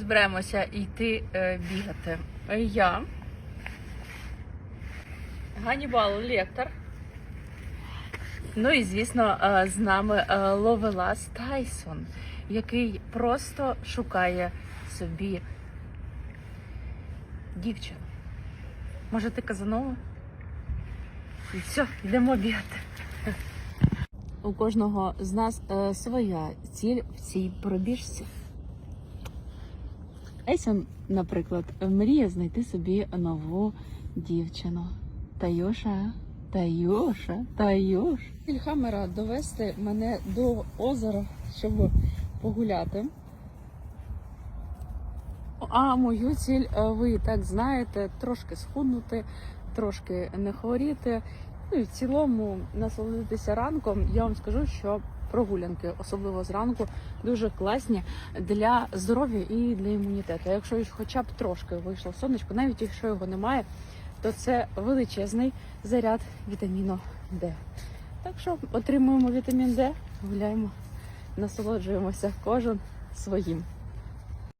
збираємося йти е, бігати. Я, Ганібал Лектор. Ну і звісно, е, з нами е, Ловелас Тайсон, який просто шукає собі дівчину. Може, ти Казанова? І все, йдемо бігати. У кожного з нас своя ціль в цій пробіжці. Ейсон, наприклад, мріє знайти собі нову дівчину. Тайоша, Тайоша, Тайош. Кільхамера довести мене до озера, щоб погуляти. А мою ціль, е, ви так знаєте, трошки схуднути, трошки не хворіти. Ну і в цілому насолодитися ранком. Я вам скажу, що прогулянки, особливо зранку, дуже класні для здоров'я і для імунітету. Якщо хоча б трошки вийшло сонечко, навіть якщо його немає, то це величезний заряд вітаміну Д. Так що отримуємо вітамін Д, гуляємо, насолоджуємося кожен своїм.